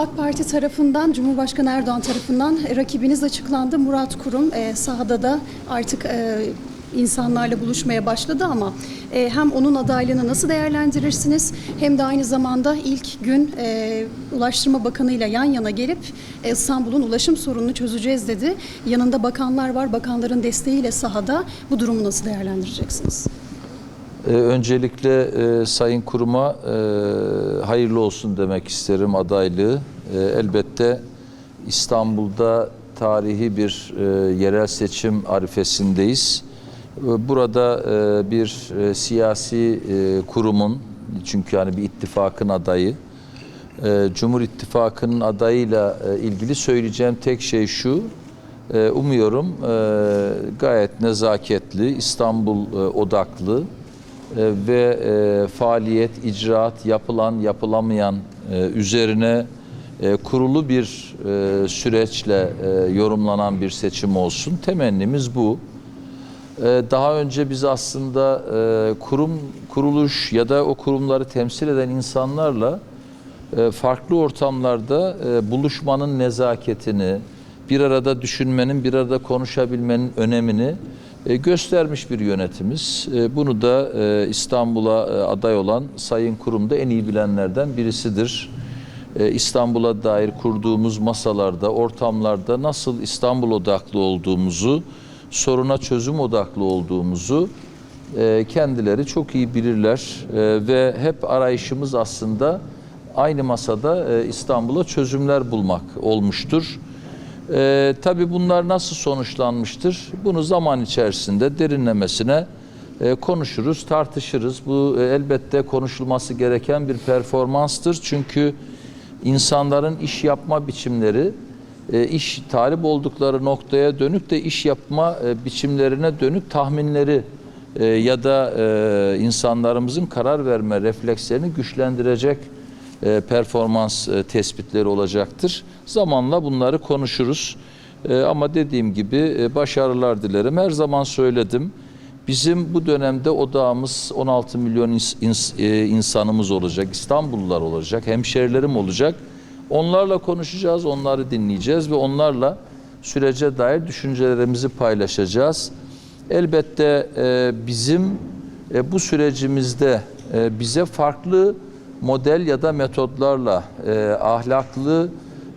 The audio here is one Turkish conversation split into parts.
AK Parti tarafından, Cumhurbaşkanı Erdoğan tarafından e, rakibiniz açıklandı. Murat Kurum e, sahada da artık e, insanlarla buluşmaya başladı ama e, hem onun adaylığını nasıl değerlendirirsiniz hem de aynı zamanda ilk gün e, Ulaştırma Bakanı ile yan yana gelip e, İstanbul'un ulaşım sorununu çözeceğiz dedi. Yanında bakanlar var, bakanların desteğiyle sahada bu durumu nasıl değerlendireceksiniz? Ee, Öncelikle e, Sayın Kurum'a e, hayırlı olsun demek isterim adaylığı. E, elbette İstanbul'da tarihi bir e, yerel seçim arifesindeyiz. E, Burada bir siyasi kurumun, çünkü yani bir ittifakın adayı, Cumhur İttifakı'nın adayıyla ilgili söyleyeceğim tek şey şu, umuyorum gayet nezaketli, İstanbul odaklı, ve e, faaliyet, icraat yapılan, yapılamayan e, üzerine e, kurulu bir e, süreçle e, yorumlanan bir seçim olsun. Temennimiz bu. E, daha önce biz aslında e, kurum, kuruluş ya da o kurumları temsil eden insanlarla e, farklı ortamlarda e, buluşmanın nezaketini, bir arada düşünmenin, bir arada konuşabilmenin önemini e, göstermiş bir yönetimiz. E, Bunu da e, İstanbul'a e, aday olan Sayın Kurum da en iyi bilenlerden birisidir. E, İstanbul'a dair kurduğumuz masalarda, ortamlarda nasıl İstanbul odaklı olduğumuzu, soruna çözüm odaklı olduğumuzu e, kendileri çok iyi bilirler E, ve hep arayışımız aslında aynı masada e, İstanbul'a çözümler bulmak olmuştur. Ee, tabii bunlar nasıl sonuçlanmıştır? Bunu zaman içerisinde derinlemesine e, konuşuruz, tartışırız. Bu e, elbette konuşulması gereken bir performanstır. Çünkü insanların iş yapma biçimleri, e, iş talip oldukları noktaya dönük de iş yapma e, biçimlerine dönük tahminleri e, ya da e, insanlarımızın karar verme reflekslerini güçlendirecek e, performans e, tespitleri olacaktır. Zamanla bunları konuşuruz. E, Ama dediğim gibi başarılar dilerim. Her zaman söyledim. Bizim bu dönemde odağımız 16 milyon ins- ins- insanımız olacak, İstanbullular olacak, hemşerilerim olacak. Onlarla konuşacağız, onları dinleyeceğiz ve onlarla sürece dair düşüncelerimizi paylaşacağız. Elbette bizim bu sürecimizde bize farklı model ya da metodlarla e, ahlaklı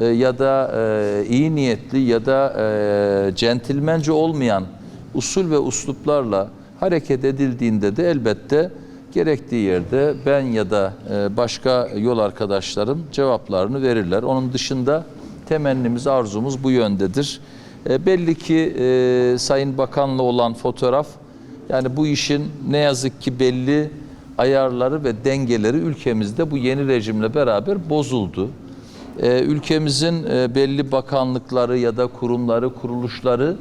e, ya da e, iyi niyetli ya da e, centilmence olmayan usul ve usluplarla hareket edildiğinde de elbette gerektiği yerde ben ya da e, başka yol arkadaşlarım cevaplarını verirler. Onun dışında temennimiz, arzumuz bu yöndedir. E, belli ki e, Sayın Bakan'la olan fotoğraf yani bu işin ne yazık ki belli ayarları ve dengeleri ülkemizde bu yeni rejimle beraber bozuldu. Ee, ülkemizin e, belli bakanlıkları ya da kurumları, kuruluşları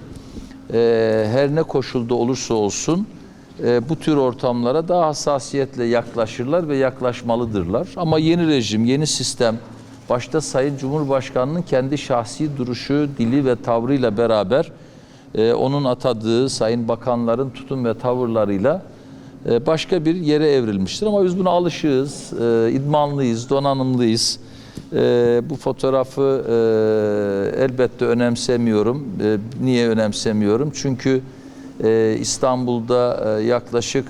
e, her ne koşulda olursa olsun e, bu tür ortamlara daha hassasiyetle yaklaşırlar ve yaklaşmalıdırlar. Ama yeni rejim, yeni sistem, başta Sayın Cumhurbaşkanı'nın kendi şahsi duruşu, dili ve tavrıyla beraber e, onun atadığı sayın bakanların tutum ve tavırlarıyla başka bir yere evrilmiştir. Ama biz buna alışığız, e, idmanlıyız, donanımlıyız. E, bu fotoğrafı e, elbette önemsemiyorum. E, niye önemsemiyorum? Çünkü e, İstanbul'da yaklaşık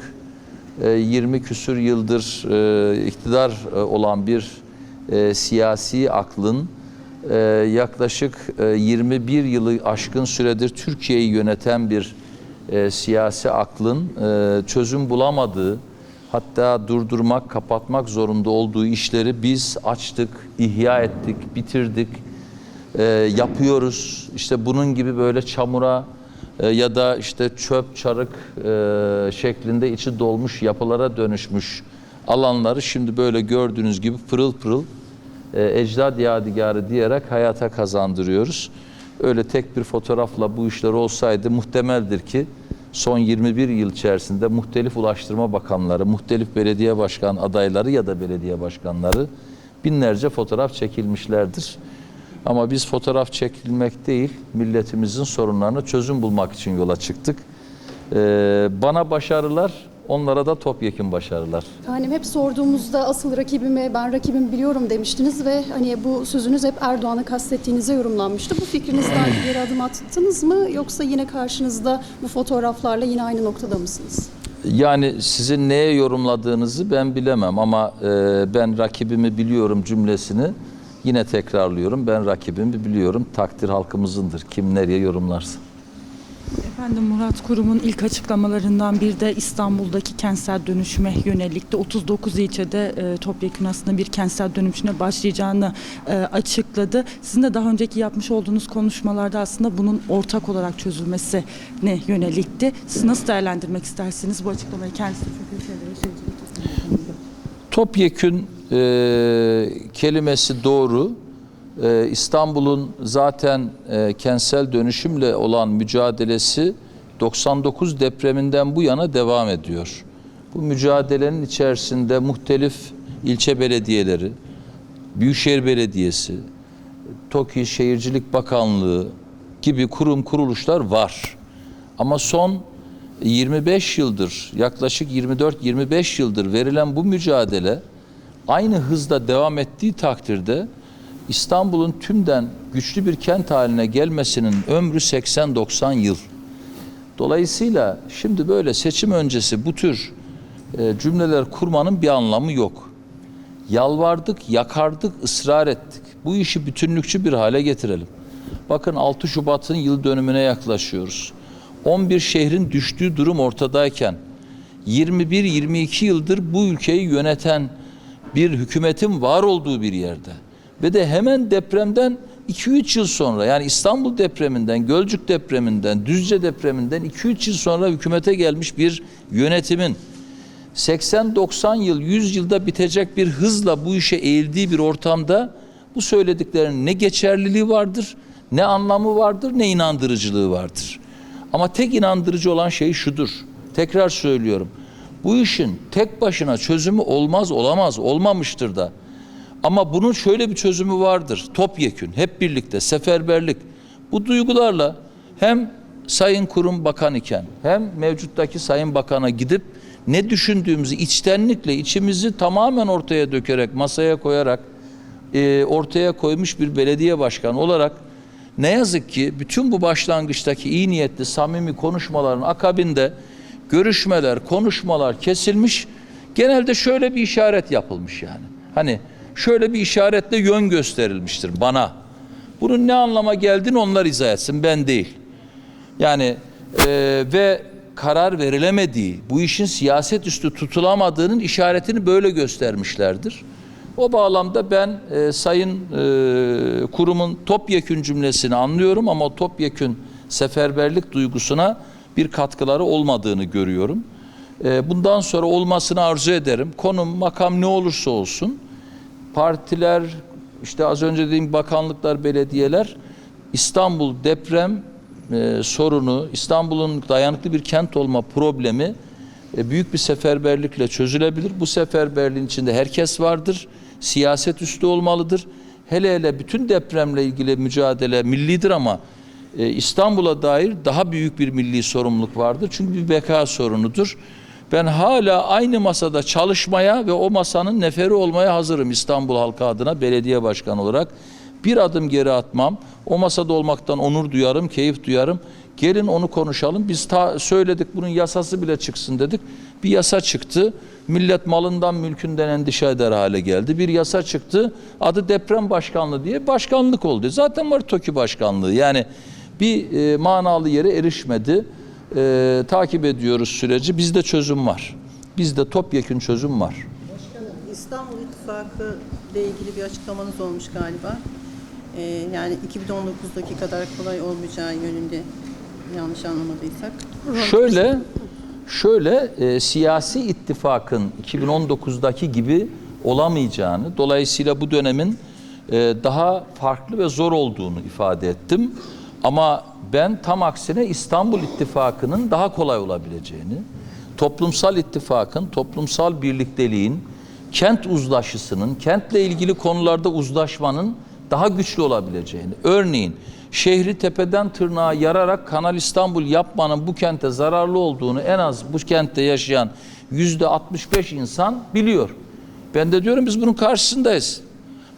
e, 20 küsür yıldır iktidar olan bir siyasi aklın yaklaşık e, 21 yılı aşkın süredir Türkiye'yi yöneten bir e, siyasi aklın e, çözüm bulamadığı, hatta durdurmak, kapatmak zorunda olduğu işleri biz açtık, ihya ettik, bitirdik, e, yapıyoruz. İşte bunun gibi böyle çamura e, ya da işte çöp, çarık e, şeklinde içi dolmuş yapılara dönüşmüş alanları şimdi böyle gördüğünüz gibi pırıl pırıl e, ecdad yadigarı diyerek hayata kazandırıyoruz. Öyle tek bir fotoğrafla bu işler olsaydı muhtemeldir ki son 21 yıl içerisinde muhtelif ulaştırma bakanları, muhtelif belediye başkan adayları ya da belediye başkanları binlerce fotoğraf çekilmişlerdir. Ama biz fotoğraf çekilmek değil, milletimizin sorunlarına çözüm bulmak için yola çıktık. Ee, bana başarılar, Onlara da topyekun başarılar. Efendim hep sorduğumuzda asıl rakibimi ben rakibimi biliyorum demiştiniz ve hani bu sözünüz hep Erdoğan'ı kastettiğinize yorumlanmıştı. Bu fikrinizden geri adım attınız mı yoksa yine karşınızda bu fotoğraflarla yine aynı noktada mısınız? Yani sizin neye yorumladığınızı ben bilemem ama e, ben rakibimi biliyorum cümlesini yine tekrarlıyorum. Ben rakibimi biliyorum. Takdir halkımızındır. Kim nereye yorumlarsa. Efendim Murat Kurum'un ilk açıklamalarından bir de İstanbul'daki kentsel dönüşüme yönelikti. 39 ilçede e, topyekun aslında bir kentsel dönüşüme başlayacağını e, açıkladı. Sizin de daha önceki yapmış olduğunuz konuşmalarda aslında bunun ortak olarak çözülmesine yönelikti. Siz nasıl değerlendirmek istersiniz bu açıklamayı kendisi Bakanlığı'nda. Topyekün e, kelimesi doğru. E, İstanbul'un zaten e, kentsel dönüşümle olan mücadelesi 99 depreminden bu yana devam ediyor. Bu mücadelenin içerisinde muhtelif ilçe belediyeleri, Büyükşehir Belediyesi, TOKİ Şehircilik Bakanlığı gibi kurum kuruluşlar var. Ama son 25 yıldır, yaklaşık 24-25 yıldır verilen bu mücadele aynı hızda devam ettiği takdirde İstanbul'un tümden güçlü bir kent haline gelmesinin ömrü 80-90 yıl. Dolayısıyla şimdi böyle seçim öncesi bu tür e, cümleler kurmanın bir anlamı yok. Yalvardık, yakardık, ısrar ettik. Bu işi bütünlükçü bir hale getirelim. Bakın 6 Şubat'ın yıl dönümüne yaklaşıyoruz. 11 şehrin düştüğü durum ortadayken 21-22 yıldır bu ülkeyi yöneten bir hükümetin var olduğu bir yerde ve de hemen depremden 2-3 yıl sonra yani İstanbul depreminden, Gölcük depreminden, Düzce depreminden 2-3 yıl sonra hükümete gelmiş bir yönetimin 80-90 yıl, 100 yılda bitecek bir hızla bu işe eğildiği bir ortamda bu söylediklerinin ne geçerliliği vardır, ne anlamı vardır, ne inandırıcılığı vardır. Ama tek inandırıcı olan şey şudur. Tekrar söylüyorum. Bu işin tek başına çözümü olmaz, olamaz, olmamıştır da. Ama bunun şöyle bir çözümü vardır. Topyekün, hep birlikte, seferberlik. Bu duygularla hem Sayın Kurum Bakan iken hem mevcuttaki Sayın Bakan'a gidip ne düşündüğümüzü içtenlikle içimizi tamamen ortaya dökerek, masaya koyarak e, ortaya koymuş bir belediye başkanı olarak ne yazık ki bütün bu başlangıçtaki iyi niyetli, samimi konuşmaların akabinde görüşmeler, konuşmalar kesilmiş. Genelde şöyle bir işaret yapılmış yani. Hani şöyle bir işaretle yön gösterilmiştir bana. Bunun ne anlama geldiğini onlar izah etsin, ben değil. Yani e, ve karar verilemediği, bu işin siyaset üstü tutulamadığının işaretini böyle göstermişlerdir. O bağlamda ben e, sayın e, kurumun topyekün cümlesini anlıyorum ama o topyekün seferberlik duygusuna bir katkıları olmadığını görüyorum. E, bundan sonra olmasını arzu ederim. Konum, makam ne olursa olsun partiler, işte az önce dediğim bakanlıklar, belediyeler İstanbul deprem e, sorunu, İstanbul'un dayanıklı bir kent olma problemi e, büyük bir seferberlikle çözülebilir. Bu seferberliğin içinde herkes vardır. Siyaset üstü olmalıdır. Hele hele bütün depremle ilgili mücadele millidir ama e, İstanbul'a dair daha büyük bir milli sorumluluk vardır. Çünkü bir beka sorunudur. Ben hala aynı masada çalışmaya ve o masanın neferi olmaya hazırım İstanbul halkı adına belediye başkanı olarak. Bir adım geri atmam. O masada olmaktan onur duyarım, keyif duyarım. Gelin onu konuşalım. Biz ta söyledik bunun yasası bile çıksın dedik. Bir yasa çıktı. Millet malından mülkünden endişe eder hale geldi. Bir yasa çıktı. Adı deprem başkanlığı diye başkanlık oldu. Zaten var TOKİ başkanlığı. Yani bir e, manalı yere erişmedi. E, takip ediyoruz süreci. Bizde çözüm var. Bizde topyekün çözüm var. Başkanım, İstanbul İttifakı ile ilgili bir açıklamanız olmuş galiba. Ee, yani 2019'daki kadar kolay olmayacağı yönünde yanlış anlamadıysak. Şöyle şöyle e, siyasi ittifakın 2019'daki gibi olamayacağını, dolayısıyla bu dönemin e, daha farklı ve zor olduğunu ifade ettim. Ama ben tam aksine İstanbul İttifakı'nın daha kolay olabileceğini, toplumsal ittifakın, toplumsal birlikteliğin, kent uzlaşısının, kentle ilgili konularda uzlaşmanın daha güçlü olabileceğini. Örneğin şehri tepeden tırnağa yararak Kanal İstanbul yapmanın bu kente zararlı olduğunu en az bu kentte yaşayan yüzde 65 insan biliyor. Ben de diyorum biz bunun karşısındayız.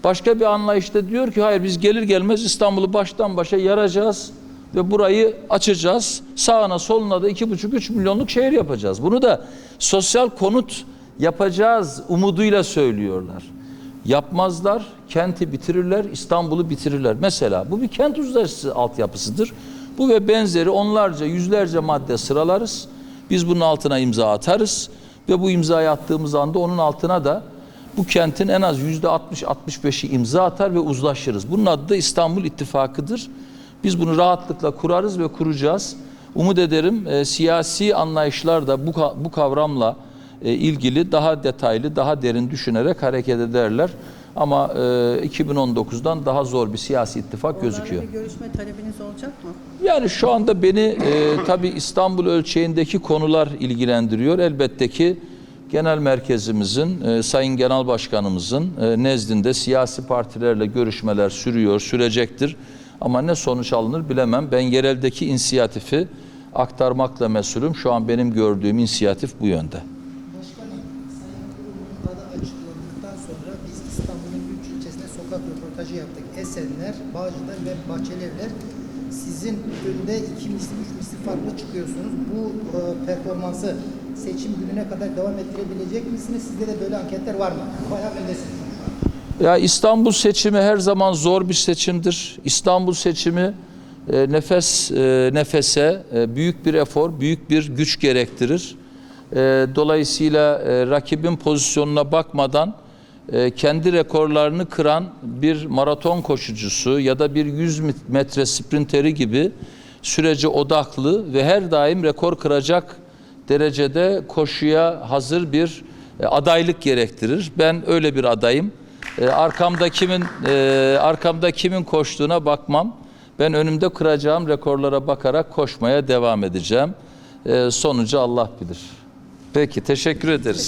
Başka bir anlayışta diyor ki hayır biz gelir gelmez İstanbul'u baştan başa yaracağız ve burayı açacağız. Sağına soluna da 2,5-3 milyonluk şehir yapacağız. Bunu da sosyal konut yapacağız umuduyla söylüyorlar. Yapmazlar, kenti bitirirler, İstanbul'u bitirirler. Mesela bu bir kent uzlaşısı altyapısıdır. Bu ve benzeri onlarca, yüzlerce madde sıralarız. Biz bunun altına imza atarız ve bu imzayı attığımız anda onun altına da bu kentin en az yüzde 60-65'i imza atar ve uzlaşırız. Bunun adı da İstanbul İttifakı'dır. Biz bunu rahatlıkla kurarız ve kuracağız. Umut ederim e, siyasi anlayışlar da bu, bu kavramla e, ilgili daha detaylı, daha derin düşünerek hareket ederler. Ama e, 2019'dan daha zor bir siyasi ittifak gözüküyor. Onlarla bir görüşme talebiniz olacak mı? Yani şu anda beni e, tabii İstanbul ölçeğindeki konular ilgilendiriyor. Elbette ki genel merkezimizin, e, Sayın Genel Başkanımızın e, nezdinde siyasi partilerle görüşmeler sürüyor, sürecektir. Ama ne sonuç alınır bilemem. Ben yereldeki inisiyatifi aktarmakla mesulüm. Şu an benim gördüğüm inisiyatif bu yönde. Başkanım, Sayın açıklandıktan sonra biz İstanbul'un üç ilçesine sokak röportajı yaptık. Esenler, Bağcılar ve Bahçelievler. Sizin önünde iki misli, üç misli farklı çıkıyorsunuz. Bu e, performansı seçim gününe kadar devam ettirebilecek misiniz? Sizde de böyle anketler var mı? Bayağı öndesiniz. Ya İstanbul seçimi her zaman zor bir seçimdir. İstanbul seçimi e, nefes e, nefese e, büyük bir efor, büyük bir güç gerektirir. E, dolayısıyla e, rakibin pozisyonuna bakmadan e, kendi rekorlarını kıran bir maraton koşucusu ya da bir 100 metre sprinteri gibi sürece odaklı ve her daim rekor kıracak derecede koşuya hazır bir e, adaylık gerektirir. Ben öyle bir adayım. E, arkamda kimin e, arkamda kimin koştuğuna bakmam. Ben önümde kıracağım rekorlara bakarak koşmaya devam edeceğim. Sonucu Allah bilir. Peki teşekkür ederiz.